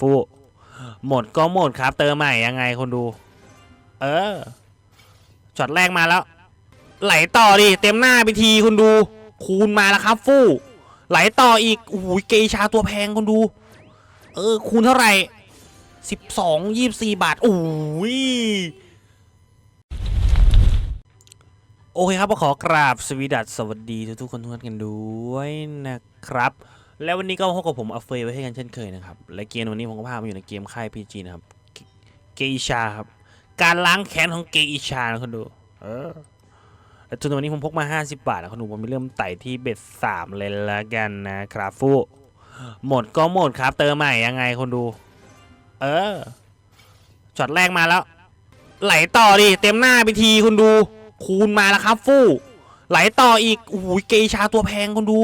ฟูหมดก็หมดครับ เติมใหม่ยังไงคนดู เออช็อตแรกมาแล้ว ไหลต่อดิเต็มหน้าไปทีคุณดู คูณมาแล้วครับ ฟู่ไหลต่ออีกโอ้ยเกชาตัวแพงคนดู เออ คูณเท่าไหร่สิบสองยี่สี่บาทโอ้ยโอเคครับก็ขอกราบสวีดัสสวัสดีทุกๆคนทุกท่านกันด้วยนะครับ แล้ววันนี้ก็พบกับผมอัฟเฟยไว้ให้กันเช่นเคยนะครับ และเกมวันนี้ผมก็พามาอยู่ในเกมค่าย PG นะครับ เกอิชาครับ การล้างแค้นของเกอิชานะคนดู เออแล้วจนวันนี้ผมพกมา 50 บาทนะคนดูผมมีเริ่มไต่ที่เบ็ดสามเลยละกันนะครับฟูหมดก็หมดครับ เติมใหม่ยังไงคนดู เออช็อตแรกมาแล้ว ไหลต่อดิเต็มหน้าไปทีคุณดู คูณมาแล้วครับฟู่ไหลต่ออีกโอ้ยเกอิชาตัวแพงคนดู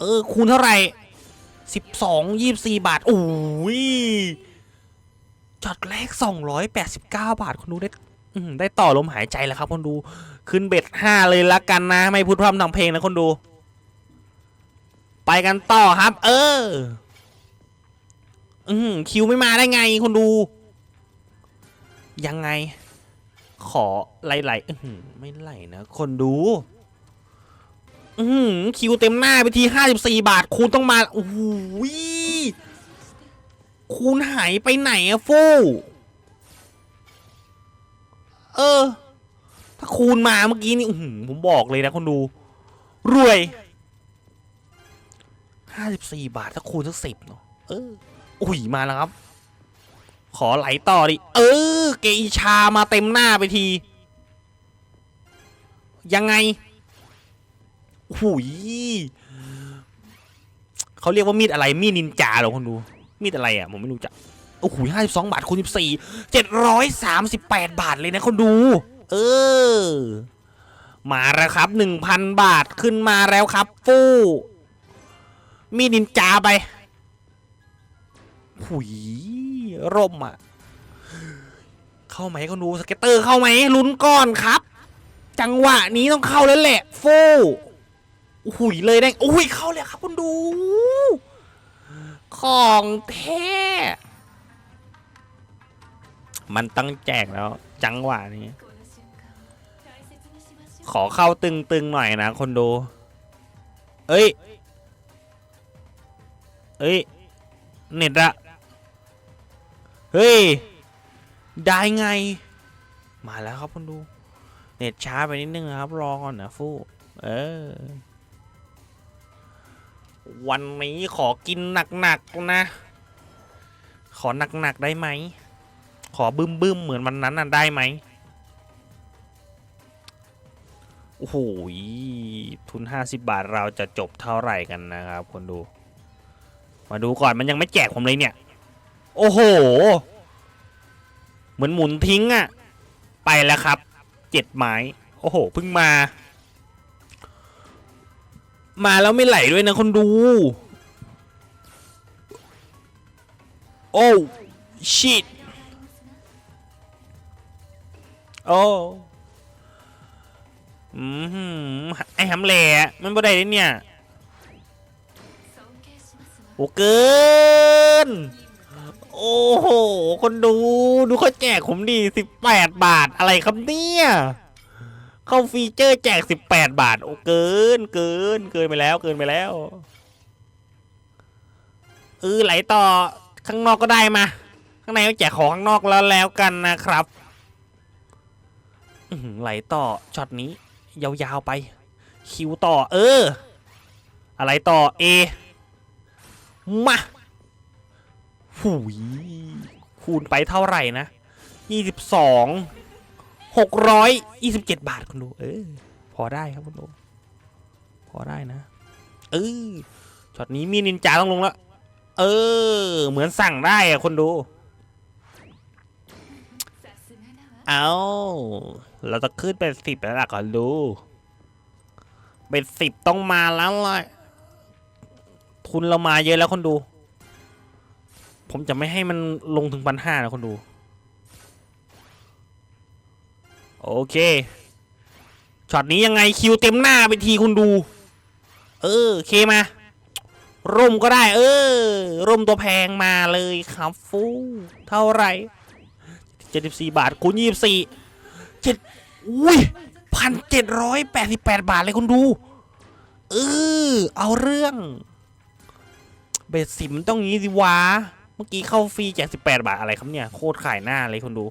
เออ คูณเท่าไหร่สิบสองยี่สี่บาทโอ้ยจอดแรกสองร้อยแปดสิบเก้าบาท คนดูได้ได้ต่อลมหายใจแล้วครับ คนดู ขึ้นเบ็ดห้าเลยละกันนะ ไม่พูดพร่ำทำเพลงนะ คนดู ไปกันต่อครับ เออ อืมคิวไม่มาได้ไง คนดู ยังไง ขอไหลๆอื้อหือไม่ไหลนะ คนดู อือหือคิวเต็มหน้าไปทีห้าสิบสี่บาท คูณต้องมาโอ้โหยคูณหายไปไหนอะฟู่เออ ถ้าคูณมาเมื่อกี้นี่ผมบอกเลยนะคนดู รวยห้าสิบสี่บาท ถ้าคูณสักสิบเนาะเออ อุ้ยมาแล้วครับ ขอไหลต่อดิ เออ เกอิชามาเต็มหน้าไปที ยังไง หุยเขาเรียกว่ามีดอะไรมีดนินจาเหรอคนดู มีดอะไรอะผมไม่รู้จักโอ้โหห้าสิบสองบาทคูณสิบสี่เจ็ดร้อยสามสิบแปดบาทเลยนะคนดู เออ มาแล้วครับหนึ่งพันบาทขึ้นมาแล้วครับ ฟู่มีดนินจาไป หุยร่มอะ เข้าไหมคนดูสเก็ตเตอร์เข้าไหมลุ้นก่อนครับ จังหวะนี้ต้องเข้าแล้วแหละ ฟู หุยเลยได้อุ้ยเข้าเลยครับคุณดู ของแท้มันต้องแจกแล้ว จังหวะนี้ ขอเข้าตึงๆหน่อยนะคนดู เอ้ย เอ้ย เน็ตอะเฮ้ย ได้ไง มาแล้วครับคนดู เน็ตช้าไปนิดนึงนะครับ รอก่อนนะฟู่เออ วันนี้ขอกินหนักๆนะ ขอหนักๆได้ไหม ขอบึ้มๆเหมือนวันนั้นน่ะได้ไหมโอ้โหทุน 50 บาทเราจะจบเท่าไหร่กันนะครับคนดู มาดูก่อนมันยังไม่แจกผมเลยเนี่ย โอ้โห เหมือนหมุนทิ้งอะไปแล้วครับ เจ็ดไม้ โอ้โหเพิ่งมา มาแล้วไม่ไหลด้วยนะคนดู โอ้ชิตโอ้อืมไอ้หำแหล่มันบ่ได้เลยเนี่ย โอ้เกิน โอ้โห คนดู ดูเขาแจกผมดีสิบแปดบาทอะไรครับเนี่ย เข้าฟีเจอร์แจกสิบแปดบาท โอ้เกินเกินเกินไปแล้วเกินไปแล้วเออไหลต่อข้างนอกก็ได้มา ข้างในก็แจกของข้างนอกแล้วแล้วกันนะครับอไหลต่อช็อตนี้ ยาวๆไป คิวต่อ เออ อะไรต่อเอมาหูยคูณไปเท่าไหร่นะยี่สิบสอง หกร้อยยี่สิบเจ็ดบาทคุณดู เออ พอได้ครับคุณดู พอได้นะ เออช็อตนี้มีนินจาต้องลงแล้ว เออ เหมือนสั่งได้อะคนดู เอาเราจะขึ้นเป็นสิบแล้วล่ะก่อนดู เป็นสิบต้องมาแล้วเลยทุนเรามาเยอะแล้วคนดู ผมจะไม่ให้มันลงถึงพันห้านะคนดู โอเคช็อตนี้ยังไงคิวเต็มหน้าไปทีคุณดู เออเคมาร่มก็ได้ เออ ร่มตัวแพงมาเลยครับฟูเท่าไหร่เจ็ดสิบสี่บาทคูณยี่สิบสี่เจ็ดอุ้ยพันเจ็ดร้อยแปดสิบแปดบาทเลยคุณดู เออ เอาเรื่อง เบสสิมต้องงี้สิวะ เมื่อกี้เข้าฟรีแจกสิบแปดบาทอะไรครับเนี่ย โคตรขายหน้าเลยคุณดู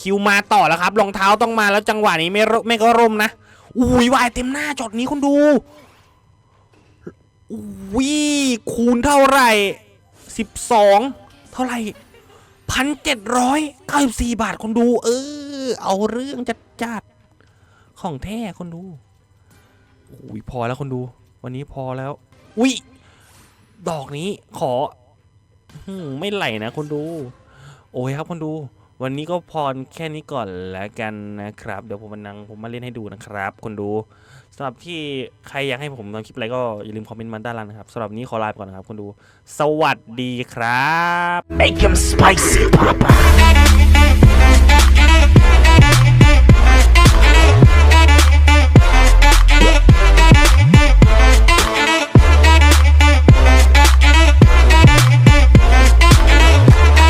คิวมาต่อแล้วครับรองเท้าต้องมาแล้วจังหวะนี้ไม่รไม่ก็ร่มนะอุ้ยวายเต็มหน้าจอดนี้คุณดูอุ้ยคูณเท่าไหร่สิบสองเท่าไหร่พันเจ็ดร้อยเก้าสิบสี่บาทคนดู เออ เอาเรื่องจัดจัดของแท้คนดูอุ้ยพอแล้วคนดู วันนี้พอแล้ว อุ้ยดอกนี้ขอไม่ไหลนะคนดู โอ้ยครับคนดู วันนี้ก็พรแค่นี้ก่อนแล้วกันนะครับ เดี๋ยวผมมานังผมมาเล่นให้ดูนะครับ คนดูสำหรับที่ใครอยากให้ผมทำคลิปอะไรก็อย่าลืมคอมเมนต์มาด้านล่างนะครับสำหรับนนี้ขอลาไปก่อนนะครับคนดู สวัสดีครับ Make him spicy, Papa.